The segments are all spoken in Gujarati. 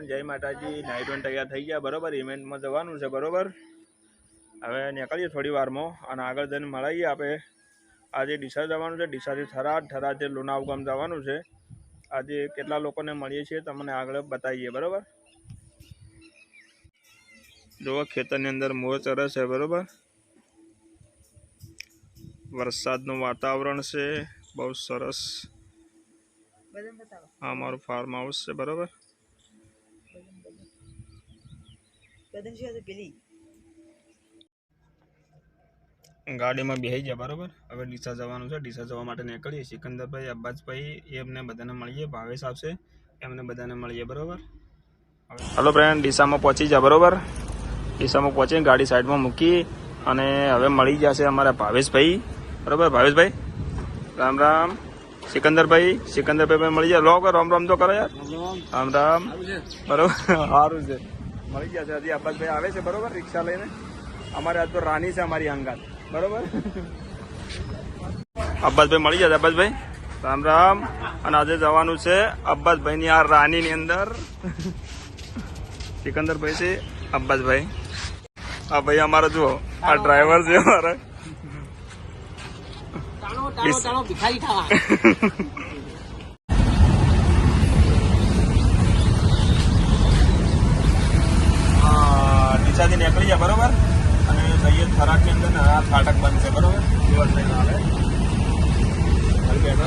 ફ્રેન્ડ જય માતાજી નાઇટ વન તૈયાર થઈ ગયા. બરોબર ઇવેન્ટમાં જવાનું છે, બરોબર? હવે નીકળીએ થોડી વારમાં અને આગળ જઈને મળીએ આપણે આજે ડીસા જવાનું છે, ડીસાથી થરાદ, થરાદથી લોનાવ ગામ જવાનું છે. આજે કેટલા લોકોને મળીએ છીએ તમને આગળ બતાવીએ, બરોબર? જુઓ, ખેતરની અંદર મોર ચરે છે, બરોબર? વરસાદનું વાતાવરણ છે, બહુ સરસ. આ અમારું ફાર્મ હાઉસ છે, બરોબર? ગાડીમાં બેસી ગયા બરાબર? હવે ડીસા જવાનું છે. ડીસા જવા માટે નીકળીએ. સિકંદરભાઈ અબ્બાસભાઈ એમને બધાને મળીએ. ભાવેશ આવશે એમને બધાને મળીએ બરાબર? હલો ફ્રેન્ડ ડીસામાં પહોંચી જા બરાબર? ડીસામાં પહોંચીને ગાડી સાઈડમાં મૂકી અને હવે મળી જશે અમારા ભાવેશભાઈ. બરાબર ભાવેશભાઈ? રામ રામ. સિકંદરભાઈ સિકંદરભાઈ મળી જાય લો રામ રામ તો કરો યાર. રામ રામ. બરાબર સારું છે. મળી જશે. હજી અબ્બાસભાઈ આવે છે બરોબર? રિક્ષા લઈને. અમારે આજ તો રાની છે અમારી અંગાત. બરોબર? અબ્બાસભાઈ મળી જશે અબ્બાસભાઈ. રામ રામ. અને આજે જવાનું છે અબ્બાસભાઈની આ રાનીની અંદર. સિકંદરભાઈ છે અબ્બાસભાઈ. આ ભાઈ અમારો જુઓ આ ડ્રાઈવર છે અમારા. ખાવા નીકળી જાય બરોબર? અને જઈએ થરાદની અંદર ને આ ફાટક બંધ છે બરોબર? દિવસ લઈને આવે.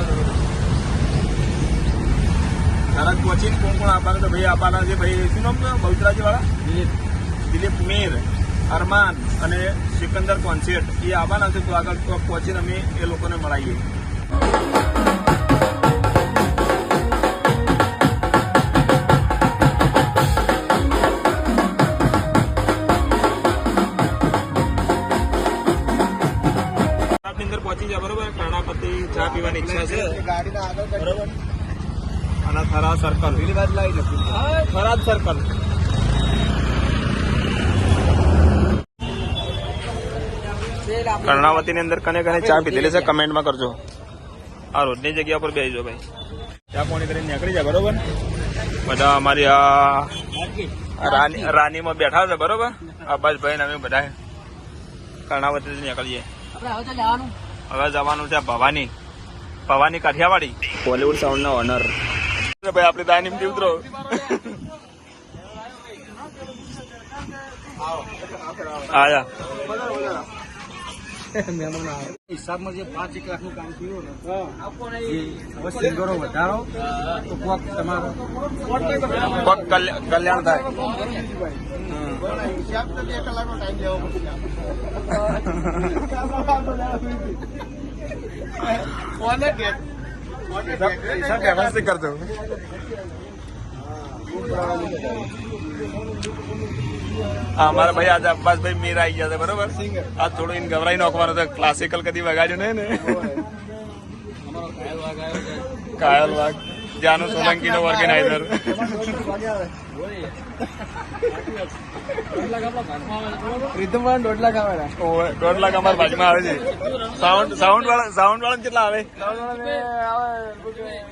છો. પહોંચીને કોણ કોણ આપવાના તો ભાઈ આપવાના છે ભાઈ શું નામ બહુચરાજી વાળા દિલીપ. મીર અરમાન અને સિકંદર કોન્સેટ. એ આવવાના છે તો આગળ પહોંચીને અમે એ લોકોને મળાઈએ બરોબર. અને થરા સર્કલ થરાદ સર્કલ કર્ણાવતીની અંદર કને કને ચા પીધેલી છે કમેન્ટમાં કરજો. આ રોજની જગ્યા પર બેસજો ભાઈ. ચા પાણી કરીને નીકળી જાય બરોબર? બધા અમારી આ રાની રાનીમાં બેઠા છે બરોબર? અબ્બાસભાઈ ને અમે બધા કર્ણાવતીથી નીકળીએ. હવે જવાનું છે ભવાની. ભવાની કાઠિયાવાડી. બોલીવુડ સાઉન્ડ ના ઓનર ભાઈ આપણે દાનિમથી ઉતરો. આયા. હિસાબમાં જે પાંચ એક લાખનું કામ થયું ને હવે સિંગરો વધારો તો કોક તમારો. પગ કલ્યા- કલ્યાણ થાય. હિસાબ વ્યવસ્થિત કરજો હા મારા ભાઈ આજે અબ્બાસભાઈ મીર આવી ગયા છે બરોબર? આ થોડું એને ગભરાઈ નાખવાનું છે. ક્લાસિકલ કદી વગાડ્યું નહીં ને? કાયલ વાગ જાનુ સોલંકી નો ઓર્ગેનાઇઝર રીધમ દોઢ લાખ આવે દોઢ લાખ અમારા બાજુમાં આવે છે. સાઉન્ડ સાઉન્ડ વાળા સાઉન્ડ વાળા કેટલા આવે?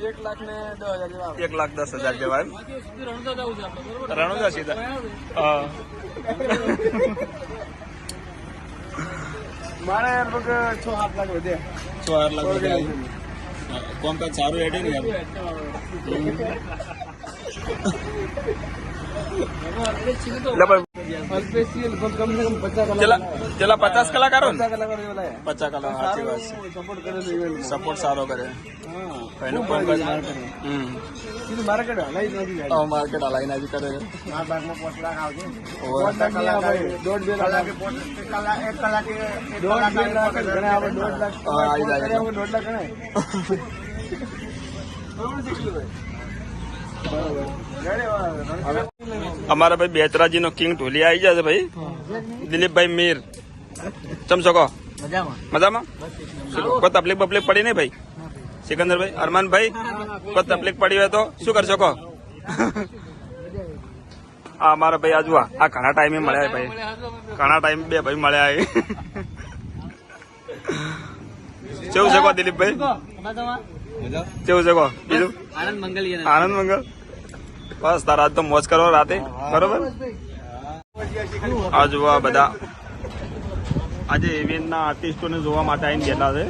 એક લાખ ને દસ હજાર એક લાખ દસ હજાર જેવા રણુજા સીધા. હા. મારે લગભગ છ સાત લાખ વધે છ આઠ લાખ રૂપિયા કોમકાજ સારું હેડે ને યાર. એટલે પણ કમ સે કમ પચાસ પેલા પેલા પચાસ કલાકારો પચાસ કલાક સાચી વાત છે. સપોર્ટ સારો કરે. એનું માર્કેટ હલાઈ નથી માર્કેટ હલાઈને જ કરે દોઢ બે લાખ એક કલાકે દોઢ બે લાખ ગણાય દોઢ લાખ. હા, આવી જાય. કર્યા વગર દોઢ લાખ ગણાય. બરોબર અમારા ભાઈ બેચરાજી નો કિંગ ઢોલી આવી જશે ભાઈ. દિલીપભાઈ મીર. ચમ કહો? મજામાં? કોઈ તકલીફ બપલીફ પડી નહીં ભાઈ? સિકંદરભાઈ અરમાનભાઈ કોઈ તકલીફ પડી હોય તો શું કરશો કહો? આ અમારા ભાઈ આજુ આ ઘણા ટાઈમે મળ્યા ભાઈ. ઘણા ટાઈમ બે ભાઈ મળ્યા. કેવું છે કહો દિલીપભાઈ? કેવું છે કહો? બીજું? આનંદ મંગલ આનંદ મંગળ બસ, તારા તો મોજ કરો રાતે. બરોબર? આ જોવા બધા. આજે ઇવેન્ટના આર્ટિસ્ટોને જોવા માટે આવીને ગયેલા છે.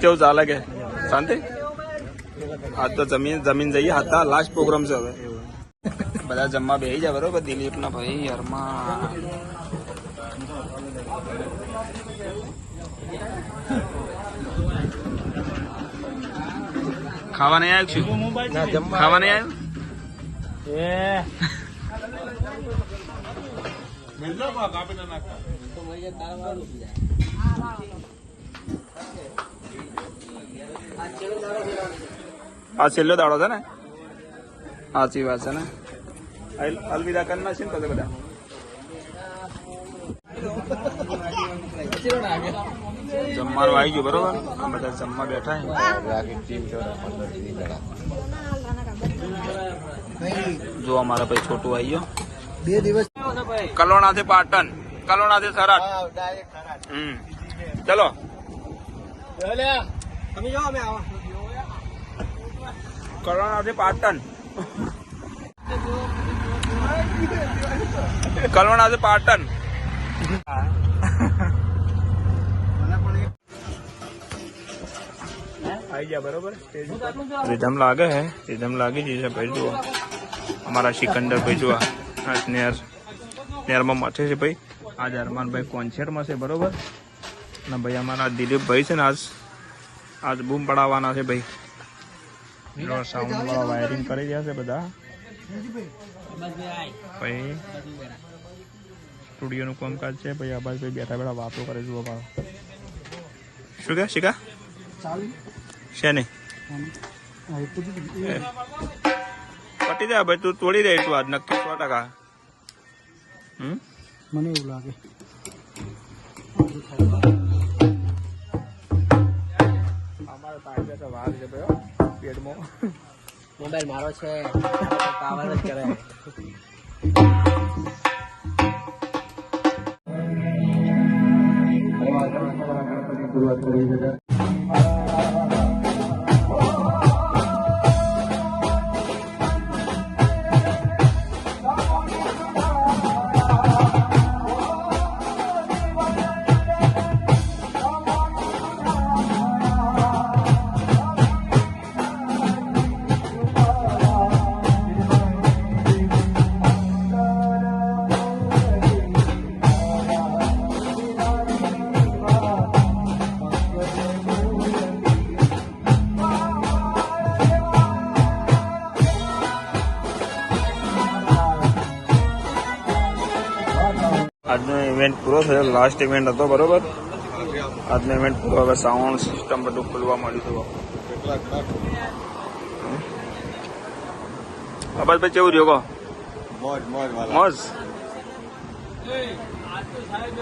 કેવું ચાલે કે? શાંતિ? આજ તો જમીન જમીન જઈએ હતા લાસ્ટ પ્રોગ્રામ છે હવે. બધા જમવા બેસી જાય બરોબર? દિલીપ ના ભાઈ યારમાં ખાવા નહીં આવ્યું છું ખાવા નહીં આવ્યું? આ છેલ્લો દાડો છે ને? સાચી વાત છે ને? અલ- અલવિદા કરી નાખશે ને બધા? જમવાનું આવી ગયું બરોબર? આ બધા જમવા બેઠા જો અમારા ભાઈ છોટું આવી ગયો. બે દિવસ કલોણાથી પાટણ. કલોણાથી થરાદ હમ. ચલો. અમે કલોણાથી પાટણ. કલોણાથી પાટણ. આવી રીધમ લાગે હે રીધમ લાગી જશે ભાઈ, જુઓ. અમારા સિકંદર ભાઈ, જુઓ. આ સ્નેર સ્નેરમાં મથે છે ભાઈ. આજ અરમાનભાઈ કોન્સર્ટમાં છે, બરોબર? અને ભાઈ અમારા દિલીપભાઈ છે ને આજ આજ બૂમ પડાવવાના છે ભાઈ. સાઉન્ડવાળા વાયરિંગ કરી રહ્યા છે બધા. ભાઈ, સ્ટુડિયોનું કામકાજ છે, ભાઈ આ ભાઈ બેઠા બેઠા વાતો કરે, જુઓ ભાવ શું કે શીખા ચાલુ એ પટી જાય ભાઈ તું તોડી દે એટલું આજ નક્કી સો ટકા. હમ? મને એવું લાગે. અમારે પાસે તો વાઘ છે ભાઈ પેટમાં. મોબાઈલ મારો છે. પાવર જ કરે. આજનો ઇવેન્ટ પૂરો થયો લાસ્ટ ઇવેન્ટ હતો બરોબર આજનો ઇવેન્ટ પૂરો હવે સાઉન્ડ સિસ્ટમ બધું ખુલવા માંડ્યું હતું ભાઈ કેવું રહ્યો કહો મોજ મોજ વાલા મોજ आज तो शायद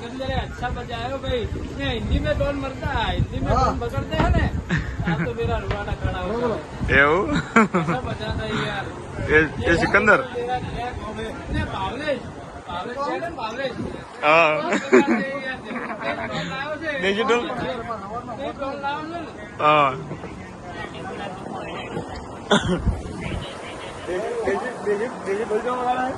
कितने अच्छा बजाया भाई ये हिंदी में टोन मरता है हिंदी में टोन पकड़ते हैं ना आज तो मेरा रुवाना खड़ा हो गया એવું अच्छा ડિજિટલ હા. ડિજિટલ જો વાળા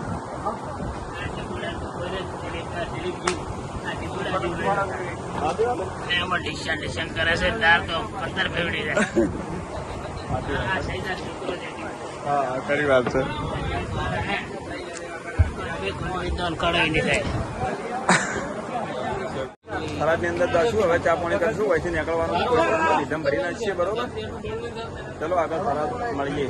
એમાં ડિસ્ચાર્જ ડિસ્ચાર્જ કરે છે તાર તો પથ્થર ફેવડી જાય હા વાત છે. બે કોઈ તો કડાઈ નહીં થાય થરાદની અંદર જશું હવે ચા પાણી કરશું વહીથી નીકળવાનું. કોઈ લીધમ ભરી નાખીએ બરોબર ચલો આગળ થરાદ મળીએ